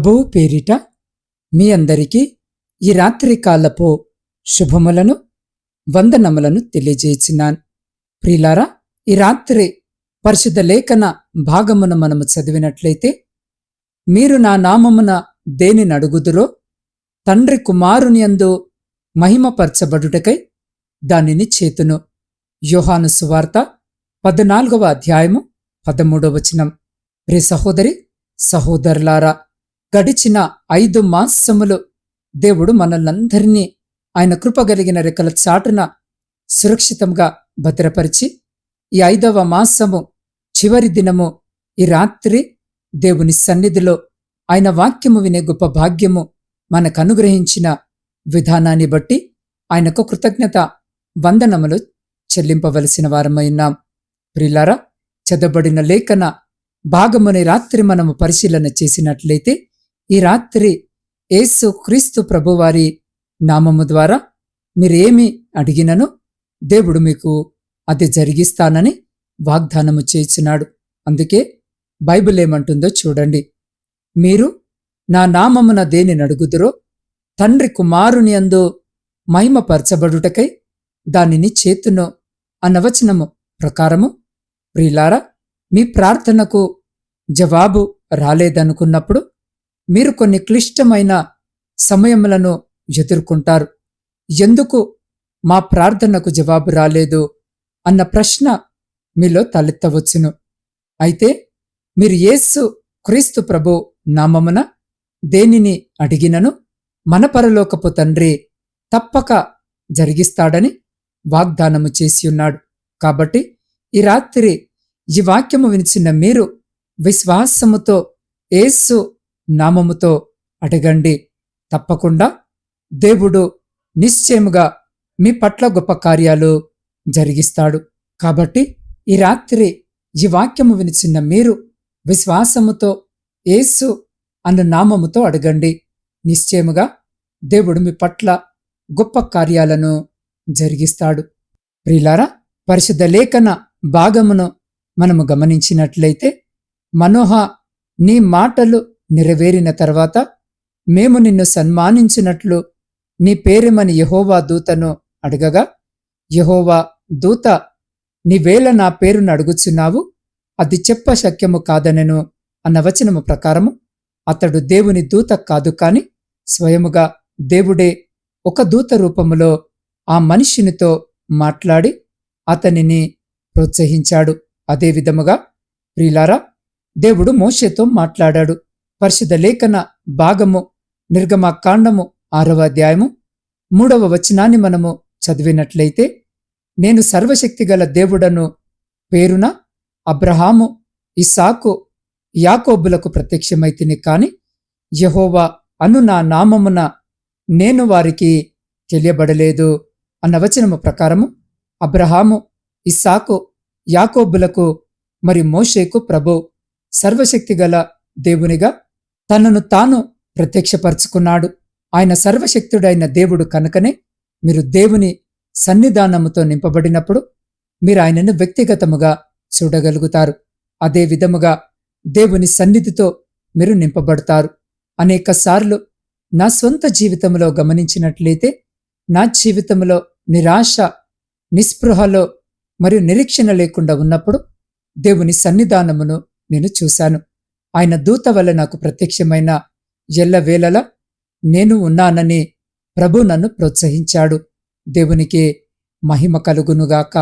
ప్రభువు పేరిట మీ అందరికీ ఈ రాత్రి కాలపు శుభములను వందనములను తెలియజేసినాను. ప్రిలారా ఈ రాత్రి పరిశుద్ధ లేఖన భాగమును మనము చదివినట్లయితే మీరు నా నామమున దేనిని అడుగుదురో తండ్రి కుమారుని అందు మహిమపరచబడుటకై దానిని చేతును. యోహాను సువార్త పద్నాలుగవ అధ్యాయము పదమూడవ వచనం. ప్రి సహోదరి సహోదరులారా గడిచిన ఐదు మాసములు దేవుడు మనల్నందరినీ ఆయన కృపగలిగిన రెక్కల చాటున సురక్షితంగా భద్రపరిచి ఈ ఐదవ మాసము చివరి దినము ఈ రాత్రి దేవుని సన్నిధిలో ఆయన వాక్యము వినే గొప్ప భాగ్యము మనకు అనుగ్రహించిన విధానాన్ని బట్టి ఆయనకు కృతజ్ఞత వందనములు చెల్లింపవలసిన వారమైనాం ప్రిలారా చదబడిన లేఖన భాగముని రాత్రి మనము పరిశీలన చేసినట్లయితే ఈ రాత్రి యేసు క్రీస్తు ప్రభువారి నామము ద్వారా మీరేమి అడిగినను దేవుడు మీకు అది జరిగిస్తానని వాగ్దానము చేసినాడు అందుకే బైబిల్ ఏమంటుందో చూడండి. మీరు నా నామమున దేని నడుగుదురో తండ్రి కుమారుని అందు మహిమపరచబడుటకై దానిని చేతును అన్నవచనము ప్రకారము ప్రియులారా మీ ప్రార్థనకు జవాబు రాలేదనుకున్నప్పుడు మీరు కొన్ని క్లిష్టమైన సమయములను ఎదుర్కొంటారు. ఎందుకు మా ప్రార్థనకు జవాబు రాలేదు అన్న ప్రశ్న మీలో తలెత్తవచ్చును. అయితే మీరు యేసు క్రీస్తు ప్రభు నామమున దేనిని అడిగినను? మన పరలోకపు తండ్రి తప్పక జరిగిస్తాడని వాగ్దానము చేసి ఉన్నాడు. కాబట్టి ఈ రాత్రి ఈ వాక్యము వినిచిన మీరు విశ్వాసముతో యేసు నామముతో అడగండి. తప్పకుండా దేవుడు నిశ్చయముగా మీ పట్ల గొప్ప కార్యాలు జరిగిస్తాడు. కాబట్టి ఈ రాత్రి ఈ వాక్యము వినిచిన మీరు విశ్వాసముతో యేసు అన్న నామముతో అడగండి. నిశ్చయముగా దేవుడు మీ పట్ల గొప్ప కార్యాలను జరిగిస్తాడు. ప్రిలారా పరిశుద్ధ లేఖన భాగమును మనము గమనించినట్లయితే మనోహ నీ మాటలు నెరవేరిన తర్వాత మేము నిన్ను సన్మానించినట్లు నీ పేరేమని యహోవా దూతను అడగగా యహోవా దూత నీవేళ నా పేరును అడుగుచున్నావు? అది చెప్ప శక్యము కాదనెను అన్న వచనము ప్రకారము అతడు దేవుని దూత కాదు కాని స్వయముగా దేవుడే ఒక దూత రూపములో ఆ మనిషినితో మాట్లాడి అతనిని ప్రోత్సహించాడు. అదేవిధముగా ప్రిలారా దేవుడు మోషేతో మాట్లాడాడు. పరిశుద్ధ లేఖన భాగము నిర్గమ కాండము ఆరవ అధ్యాయము మూడవ వచనాన్ని మనము చదివినట్లయితే నేను సర్వశక్తిగల దేవుడను పేరున అబ్రహాము ఇసాకు యాకోబులకు ప్రత్యక్షమైతిని కాని యహోవా అను నా నామమున నేను వారికి తెలియబడలేదు అన్న వచనము ప్రకారము అబ్రహాము ఇస్సాకు యాకోబులకు మరి మోషేకు ప్రభు సర్వశక్తిగల దేవునిగా తనను తాను ప్రత్యక్షపరుచుకున్నాడు. ఆయన సర్వశక్తుడైన దేవుడు కనుకనే మీరు దేవుని సన్నిధానముతో నింపబడినప్పుడు మీరు ఆయనను వ్యక్తిగతముగా చూడగలుగుతారు. అదే విధముగా దేవుని సన్నిధితో మీరు నింపబడతారు. అనేకసార్లు నా సొంత జీవితంలో గమనించినట్లయితే నా జీవితంలో నిరాశ నిస్పృహలో మరియు నిరీక్షణ లేకుండా ఉన్నప్పుడు దేవుని సన్నిధానమును నేను చూశాను. ఆయన దూత వల్ల నాకు ప్రత్యక్షమైన ఎల్లవేళలా నేను ఉన్నానని ప్రభు నన్ను ప్రోత్సహించాడు. దేవునికి మహిమ కలుగునుగాక.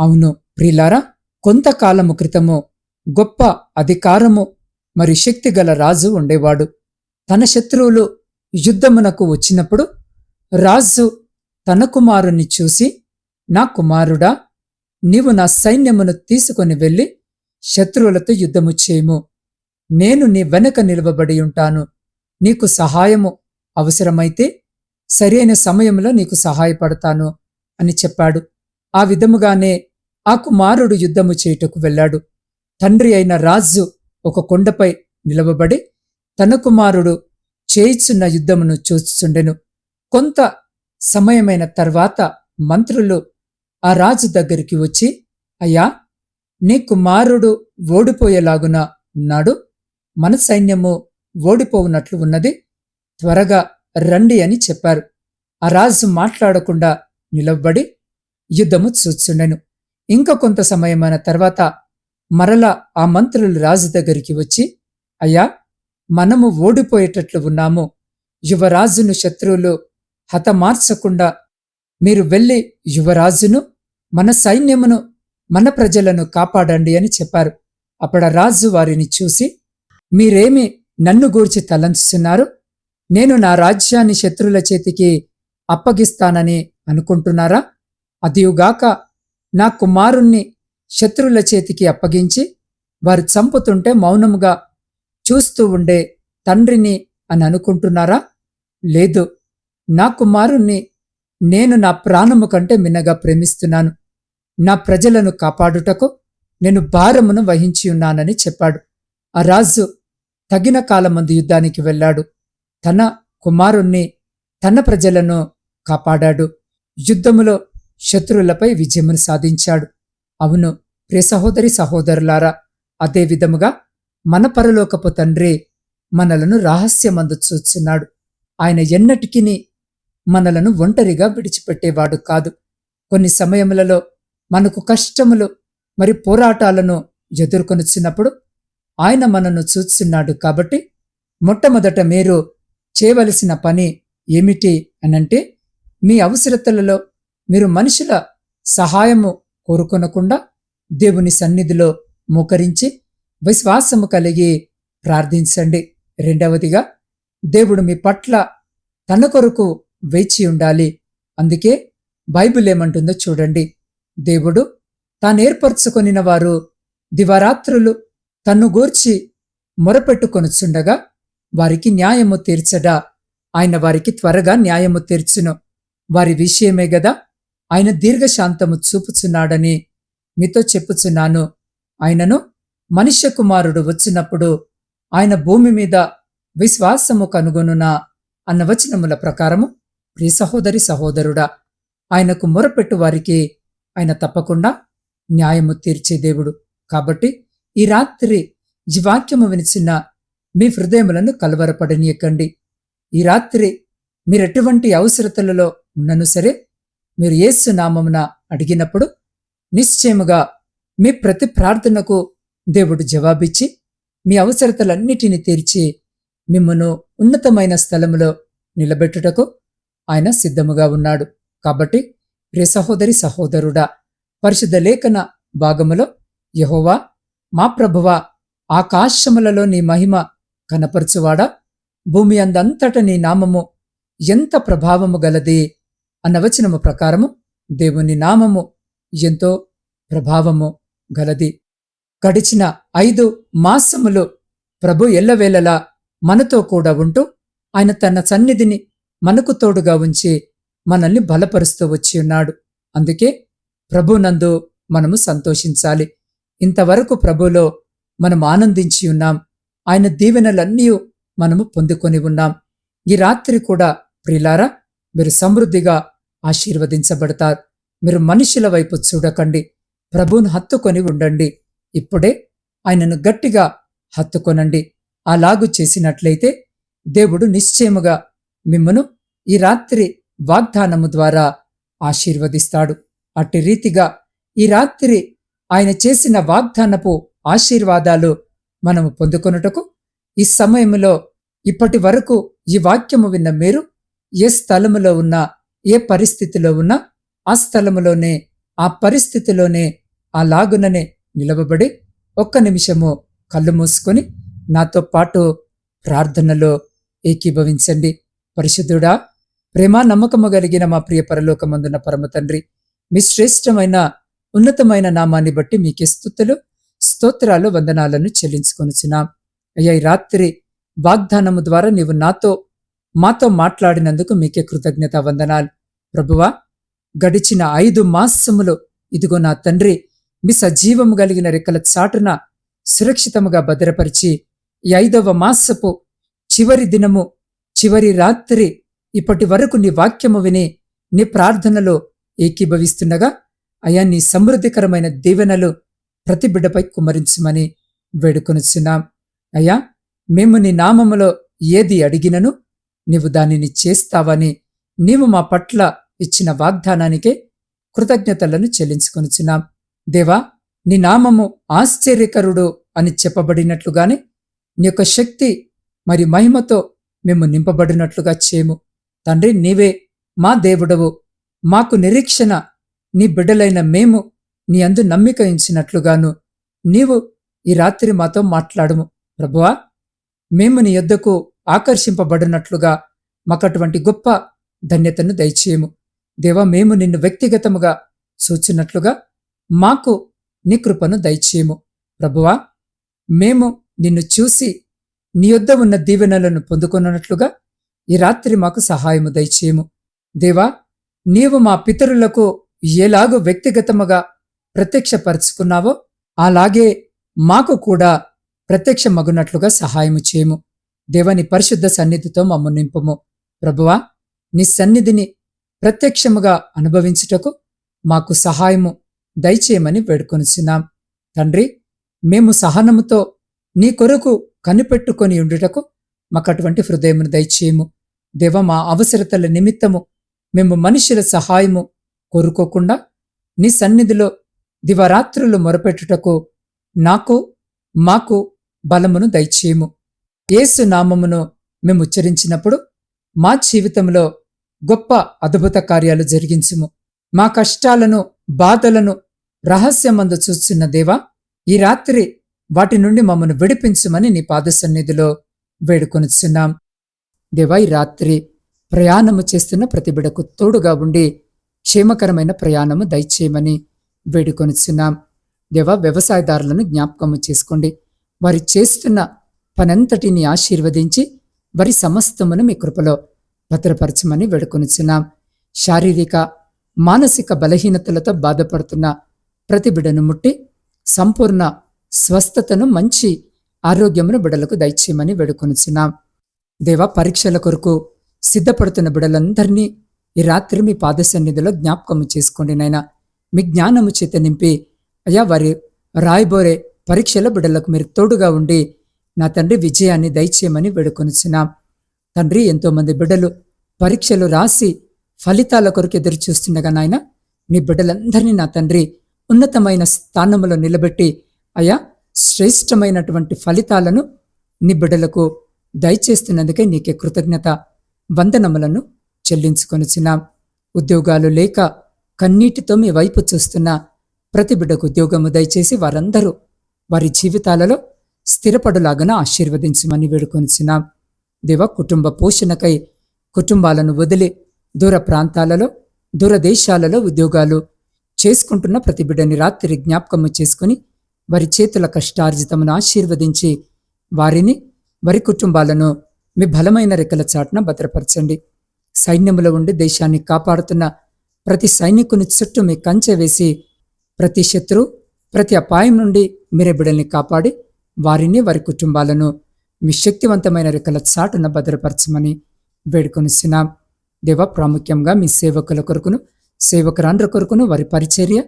అవును ప్రిలారా కొంతకాలము క్రితము గొప్ప అధికారము మరి శక్తిగల రాజు ఉండేవాడు. తన శత్రువులు యుద్ధమునకు వచ్చినప్పుడు రాజు తన కుమారుణ్ణి చూసి నా కుమారుడా నీవు నా సైన్యమును తీసుకొని వెళ్ళి శత్రువులతో యుద్ధము చేయము. నేను నీ వెనక నిలవబడి ఉంటాను. నీకు సహాయము అవసరమైతే సరైన సమయంలో నీకు సహాయపడతాను అని చెప్పాడు. ఆ విధముగానే ఆ కుమారుడు యుద్ధము చేయుటకు వెళ్ళాడు. తండ్రి అయిన రాజు ఒక కొండపై నిలవబడి తన కుమారుడు చేయిచున్న యుద్ధమును చూచుచుండెను. కొంత సమయమైన తర్వాత మంత్రులు ఆ రాజు దగ్గరికి వచ్చి అయ్యా నీ కుమారుడు ఓడిపోయేలాగున ఉన్నాడు. మన సైన్యము ఓడిపోవునట్లు ఉన్నది. త్వరగా రండి అని చెప్పారు. ఆ రాజు మాట్లాడకుండా నిలబడి యుద్ధము చూచుండెను. ఇంకా కొంత సమయమైన తర్వాత మరలా ఆ మంత్రులు రాజు దగ్గరికి వచ్చి అయ్యా మనము ఓడిపోయేటట్లు ఉన్నాము. యువరాజును శత్రువులు హతమార్చకుండా మీరు వెళ్ళి యువరాజును మన సైన్యమును మన ప్రజలను కాపాడండి అని చెప్పారు. అప్పుడు రాజు వారిని చూసి మీరేమి నన్ను గూర్చి తలంచుతున్నారు? నేను నా రాజ్యాన్ని శత్రుల చేతికి అప్పగిస్తానని అనుకుంటున్నారా? అదియుగాక నా కుమారుణ్ణి శత్రుల చేతికి అప్పగించి వారు చంపుతుంటే మౌనముగా చూస్తూ ఉండే తండ్రిని అని అనుకుంటున్నారా? లేదు నా కుమారుణ్ణి నేను నా ప్రాణము కంటే మిన్నగా ప్రేమిస్తున్నాను. నా ప్రజలను కాపాడుటకు నేను భారమును వహించి ఉన్నానని చెప్పాడు. ఆ రాజు తగిన కాలమందు యుద్ధానికి వెళ్ళాడు. తన కుమారుణ్ణి తన ప్రజలను కాపాడాడు. యుద్ధములో శత్రువులపై విజయమును సాధించాడు. అవును ప్రియ సహోదరి సహోదరులారా అదే విధముగా మన పరలోకపు తండ్రి మనలను రహస్యమందు చూచున్నాడు ఆయన ఎన్నటికిని మనలను ఒంటరిగా విడిచిపెట్టేవాడు కాదు. కొన్ని సమయములలో మనకు కష్టములు మరి పోరాటాలను ఎదుర్కొనిచ్చినప్పుడు ఆయన మనను చూస్తున్నాడు కాబట్టి మొట్టమొదట మీరు చేయవలసిన పని ఏమిటి అనంటే మీ అవసరతలలో మీరు మనుషుల సహాయము కోరుకొనకుండా దేవుని సన్నిధిలో మోకరించి విశ్వాసము కలిగి ప్రార్థించండి. రెండవదిగా దేవుడు మీ పట్ల తన కొరకు వేచి ఉండాలి. అందుకే బైబిల్ ఏమంటుందో చూడండి. దేవుడు తాను ఏర్పరచుకొనిన వారు దివారాత్రులు తన్ను గూర్చి మొరపెట్టుకొనుచుండగా వారికి న్యాయము తీర్చడా? ఆయన వారికి త్వరగా న్యాయము తీర్చును. వారి విషయమే గదా? ఆయన దీర్ఘశాంతము చూపుచున్నాడని మీతో చెప్పుచున్నాను. ఆయనను మనుష్య కుమారుడు వచ్చినప్పుడు ఆయన భూమి మీద విశ్వాసము కనుగొనునా అన్న వచనముల ప్రకారము ప్రియ సహోదరి సహోదరుడా ఆయనకు మొరపెట్టు వారికి ఆయన తప్పకుండా న్యాయము తీర్చే దేవుడు. కాబట్టి ఈ రాత్రి ఈ వాక్యము వినిచిన మీ హృదయములను కలవరపడనీయకండి. ఈ రాత్రి మీరెటువంటి అవసరతలలో ఉన్నను సరే మీరు యేసు నామమున అడిగినప్పుడు నిశ్చయముగా మీ ప్రతి ప్రార్థనకు దేవుడు జవాబిచ్చి మీ అవసరతలన్నిటిని తీర్చి మిమ్మను ఉన్నతమైన స్థలములో నిలబెట్టుటకు ఆయన సిద్ధముగా ఉన్నాడు. కాబట్టి ప్రియ సహోదరి సహోదరుడా పరిశుద్ధ లేఖన భాగములో యహోవా మా ప్రభువా ఆకాశములలో నీ మహిమ కనపరచువాడా? భూమి అందంతట నీ నామము ఎంత ప్రభావము గలది? అన్న వచనము ప్రకారము దేవుని నామము ఎంతో ప్రభావము గలది. గడిచిన ఐదు మాసములు ప్రభు ఎల్లవేళలా మనతో కూడా ఉంటూ ఆయన తన సన్నిధిని మనకు తోడుగా ఉంచి మనల్ని బలపరుస్తూ వచ్చి ఉన్నాడు. అందుకే ప్రభునందు మనము సంతోషించాలి. ఇంతవరకు ప్రభులో మనం ఆనందించి ఉన్నాం. ఆయన దీవెనలన్నీ మనము పొందుకొని ఉన్నాం. ఈ రాత్రి కూడా ప్రిలారా మీరు సమృద్ధిగా ఆశీర్వదించబడతారు. మీరు మనుషుల వైపు చూడకండి. ప్రభువును హత్తుకొని ఉండండి. ఇప్పుడే ఆయనను గట్టిగా హత్తుకొనండి. అలాగు చేసినట్లయితే దేవుడు నిశ్చయముగా మిమ్మను ఈ రాత్రి వాగ్దానము ద్వారా ఆశీర్వదిస్తాడు. అట్టి రీతిగా ఈ రాత్రి ఆయన చేసిన వాగ్దానపు ఆశీర్వాదాలు మనము పొందుకొనుటకు ఈ సమయంలో ఇప్పటి వరకు ఈ వాక్యము విన్న మీరు ఏ స్థలములో ఉన్నా ఏ పరిస్థితిలో ఉన్నా ఆ స్థలములోనే ఆ పరిస్థితిలోనే ఆ లాగుననే నిలవబడి ఒక్క నిమిషము కళ్ళు మూసుకొని నాతో పాటు ప్రార్థనలో ఏకీభవించండి. పరిశుద్ధుడా ప్రేమ నమ్మకము కలిగిన మా ప్రియ పరలోకమందున పరమ తండ్రి మీ శ్రేష్టమైన ఉన్నతమైన నామాన్ని బట్టి మీకే స్థుతులు స్తోత్రాలు వందనాలను చెల్లించుకొనుచున్నాం. అయ్యా ఈ రాత్రి వాగ్దానము ద్వారా నీవు నాతో మాతో మాట్లాడినందుకు మీకే కృతజ్ఞత వందనాలు. ప్రభువా గడిచిన ఐదు మాసములు ఇదిగో నా తండ్రి మీ సజీవము కలిగిన రెక్కల చాటున సురక్షితముగా భద్రపరిచి ఈ ఐదవ మాసపు చివరి దినము చివరి రాత్రి ఇప్పటి వరకు నీ వాక్యము విని నీ ప్రార్థనలో ఏకీభవిస్తుండగా అయా నీ సమృద్ధికరమైన దీవెనలు ప్రతి బిడ్డపై కుమరించమని వేడుకొనుచున్నాం. అయ్యా మేము నీ నామములో ఏది అడిగినను నీవు దానిని చేస్తావని నీవు మా పట్ల ఇచ్చిన వాగ్దానానికే కృతజ్ఞతలను చెల్లించుకొనుచున్నాం. దేవా నీ నామము ఆశ్చర్యకరుడు అని చెప్పబడినట్లుగానే నీ యొక్క శక్తి మరి మహిమతో మేము నింపబడినట్లుగా చేయము తండ్రి నీవే మా దేవుడవు. మాకు నిరీక్షణ నీ బిడ్డలైన మేము నీ అందు నమ్మిక ఇచ్చినట్లుగాను నీవు ఈ రాత్రి మాతో మాట్లాడము. ప్రభువా మేము నీ యొద్దకు ఆకర్షింపబడినట్లుగా మాకటువంటి గొప్ప ధన్యతను దయచేయము. దేవా మేము నిన్ను వ్యక్తిగతముగా సూచినట్లుగా మాకు నీ కృపను దయచేయము. ప్రభువా మేము నిన్ను చూసి నీ యొద్ద ఉన్న దీవెనలను పొందుకున్నట్లుగా ఈ రాత్రి మాకు సహాయము దయచేయము. దేవా నీవు మా పితరులకు ఎలాగో వ్యక్తిగతముగా ప్రత్యక్షపరుచుకున్నావో అలాగే మాకు కూడా ప్రత్యక్షమగునట్లుగా సహాయము చేయము. దేవని పరిశుద్ధ సన్నిధితో మమ్ము నింపుము. ప్రభువా నీ సన్నిధిని ప్రత్యక్షముగా అనుభవించుటకు మాకు సహాయము దయచేయమని వేడుకొనిచున్నాం. తండ్రి మేము సహనముతో నీ కొరకు కనిపెట్టుకొని ఉండుటకు మాకటువంటి హృదయమును దయచేయము. దేవ మా అవసరతల నిమిత్తము మేము మనుషుల సహాయము కోరుకోకుండా నీ సన్నిధిలో దివరాత్రులు మొరపెట్టుటకు నాకు మాకు బలమును దయచేయము. యేసు నామమును మేము ఉచ్చరించినప్పుడు మా జీవితంలో గొప్ప అద్భుత కార్యాలు జరిగించుము. మా కష్టాలను బాధలను రహస్యమందు చూస్తున్న దేవా ఈ రాత్రి వాటి నుండి మమ్మను విడిపించుమని నీ పాద సన్నిధిలో వేడుకొనిచున్నాం. దేవా ఈ రాత్రి ప్రయాణము చేస్తున్న ప్రతిబిడకు తోడుగా ఉండి క్షేమకరమైన ప్రయాణము దయచేయమని వేడుకొనిచున్నాం. దేవా వ్యవసాయదారులను జ్ఞాపకము చేసుకోండి. వారి చేస్తున్న పనంతటిని ఆశీర్వదించి వారి సమస్తమును మీ కృపలో భద్రపరచమని వేడుకొనిచున్నాం. శారీరక మానసిక బలహీనతలతో బాధపడుతున్న ప్రతి బిడను ముట్టి సంపూర్ణ స్వస్థతను మంచి ఆరోగ్యమును బిడలకు దయచేయమని వేడుకొనిచున్నాం. దేవా పరీక్షల కొరకు సిద్ధపడుతున్న బిడలందరినీ ఈ రాత్రి మీ పాద సన్నిధిలో జ్ఞాపకము చేసుకోండి నాయనా. మీ జ్ఞానము చేత నింపి అయ్యా వారి రాయబోరే పరీక్షల బిడ్డలకు మీరు తోడుగా ఉండి నా తండ్రి విజయాన్ని దయచేయమని వేడుకొనిచున్నాం. తండ్రి ఎంతోమంది బిడ్డలు పరీక్షలు రాసి ఫలితాల కొరకు ఎదురు చూస్తుండగా నాయన నీ బిడ్డలందరినీ నా తండ్రి ఉన్నతమైన స్థానములో నిలబెట్టి అయా శ్రేష్టమైనటువంటి ఫలితాలను నీ బిడ్డలకు దయచేస్తున్నందుకే నీకే కృతజ్ఞత వందనములను చెల్లించుకొనిచున్నాం ఉద్యోగాలు లేక కన్నీటితో మీ వైపు చూస్తున్న ప్రతి బిడ్డకు ఉద్యోగము దయచేసి వారందరూ వారి జీవితాలలో స్థిరపడులాగన ఆశీర్వదించమని వేడుకొనిచున్నాం దేవ కుటుంబ పోషణకై కుటుంబాలను వదిలి దూర ప్రాంతాలలో దూర దేశాలలో ఉద్యోగాలు చేసుకుంటున్న ప్రతి బిడ్డని రాత్రి జ్ఞాపకము చేసుకుని వారి చేతుల కష్టార్జితమును ఆశీర్వదించి వారిని వారి కుటుంబాలను మీ బలమైన రెక్కల చాటున భద్రపరచండి. సైన్యములో ఉండి దేశాన్ని కాపాడుతున్న ప్రతి సైనికుని చుట్టూ మీ కంచె వేసి ప్రతి శత్రు ప్రతి అపాయం నుండి మీరే బిడల్ని కాపాడి వారిని వారి కుటుంబాలను మీ శక్తివంతమైన రెక్కల చాటున భద్రపరచమని వేడుకొనిస్తున్నాం దేవ ప్రాముఖ్యంగా మీ సేవకుల కొరకును సేవకురాండ్ర కొరకును వారి పరిచర్య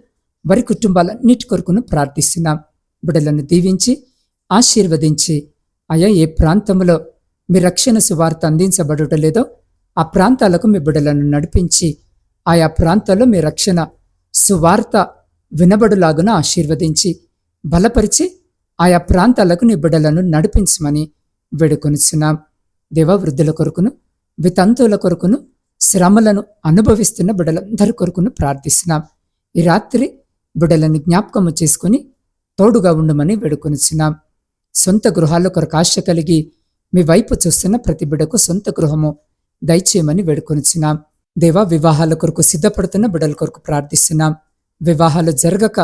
వారి కుటుంబాలన్నిటి కొరకును ప్రార్థిస్తున్నాం. బిడ్డలను దీవించి ఆశీర్వదించి అయా ఏ ప్రాంతంలో మీ రక్షణ సువార్త అందించబడటం లేదో ఆ ప్రాంతాలకు మీ బిడ్డలను నడిపించి ఆయా ప్రాంతాల్లో మీ రక్షణ సువార్త వినబడులాగున ఆశీర్వదించి బలపరిచి ఆయా ప్రాంతాలకు నీ బిడ్డలను నడిపించమని వేడుకొనిచున్నాం. దేవ వృద్ధుల కొరకును వితంతువుల కొరకును శ్రమలను అనుభవిస్తున్న బిడ్డలందరి కొరకును ప్రార్థిస్తున్నాం. ఈ రాత్రి బిడ్డలను జ్ఞాపకము చేసుకుని తోడుగా ఉండమని వేడుకొనిచున్నాం. సొంత గృహాల కొరకు ఆశ కలిగి మీ వైపు చూస్తున్న ప్రతి బిడ్డకు సొంత గృహము దయచేయమని వేడుకొనిచున్నాం. దేవా వివాహాల కొరకు సిద్ధపడుతున్న బిడల కొరకు ప్రార్థిస్తున్నాం. వివాహాలు జరగక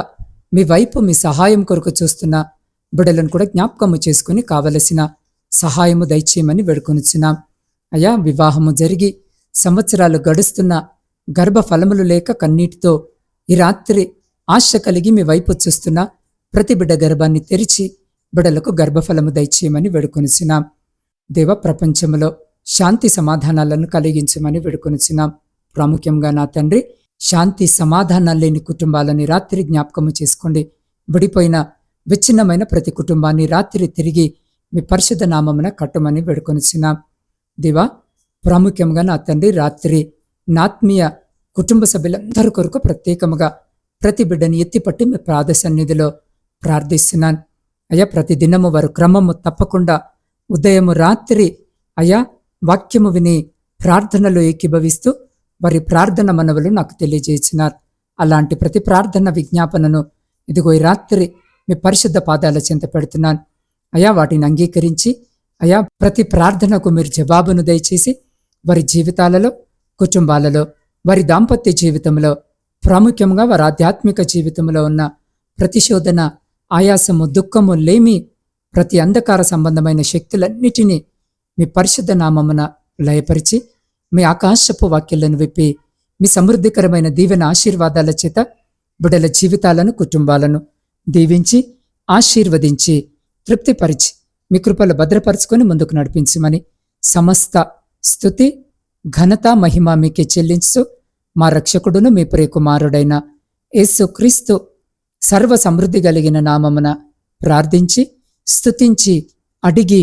మీ వైపు మీ సహాయం కొరకు చూస్తున్న బిడలను కూడా జ్ఞాపకము చేసుకుని కావలసిన సహాయము దయచేయమని వేడుకొనిచున్నాం. అయా వివాహము జరిగి సంవత్సరాలు గడుస్తున్న గర్భఫలములు లేక కన్నీటితో ఈ రాత్రి ఆశ కలిగి మీ వైపు చూస్తున్న ప్రతి బిడ్డ గర్భాన్ని తెరిచి బిడలకు గర్భఫలము దయచేయమని వేడుకొనిచున్నాం. దేవ ప్రపంచంలో శాంతి సమాధానాలను కలిగించమని వేడుకొనిచున్నాం. ప్రాముఖ్యంగా నా తండ్రి శాంతి సమాధానాలు లేని కుటుంబాలని రాత్రి జ్ఞాపకము చేసుకోండి. విడిపోయిన విచ్ఛిన్నమైన ప్రతి కుటుంబాన్ని రాత్రి తిరిగి మీ పరిశుద్ధ నామమున కట్టమని వేడుకొనిచున్నాం. దివా ప్రాముఖ్యంగా నా తండ్రి రాత్రి నాత్మీయ కుటుంబ సభ్యులందరి కొరకు ప్రత్యేకముగా ప్రతి బిడ్డని ఎత్తిపట్టి మీ ప్రాధ సన్నిధిలో ప్రార్థిస్తున్నాను. అయ్యా ప్రతి దినము వారు క్రమము తప్పకుండా ఉదయము రాత్రి అయ్యా వాక్యము విని ప్రార్థనలో ఏకీభవిస్తూ వారి ప్రార్థన మనవులు నాకు తెలియజేసినారు. అలాంటి ప్రతి ప్రార్థన విజ్ఞాపనను ఇదిగో ఈ రాత్రి మీ పరిశుద్ధ పాదాల చెంత పెడుతున్నాను. అయా వాటిని అంగీకరించి అయా ప్రతి ప్రార్థనకు మీరు జవాబును దయచేసి వారి జీవితాలలో కుటుంబాలలో వారి దాంపత్య జీవితంలో ప్రాముఖ్యంగా వారి ఆధ్యాత్మిక జీవితంలో ఉన్న ప్రతిశోధన ఆయాసము దుఃఖము లేమి ప్రతి అంధకార సంబంధమైన శక్తులన్నిటినీ మీ పరిశుద్ధ నామమున లయపరిచి మీ ఆకాశపు వాక్యాలను విప్పి మీ సమృద్ధికరమైన దీవెన ఆశీర్వాదాల చేత బిడల జీవితాలను కుటుంబాలను దీవించి ఆశీర్వదించి తృప్తిపరిచి మీ కృపలు భద్రపరుచుకొని ముందుకు నడిపించమని సమస్త స్థుతి ఘనత మహిమ మీకే చెల్లించు మా రక్షకుడును మీ ప్రియకుమారుడైన యేసు క్రీస్తు సర్వ సమృద్ధి కలిగిన నామమున ప్రార్థించి స్థుతించి అడిగి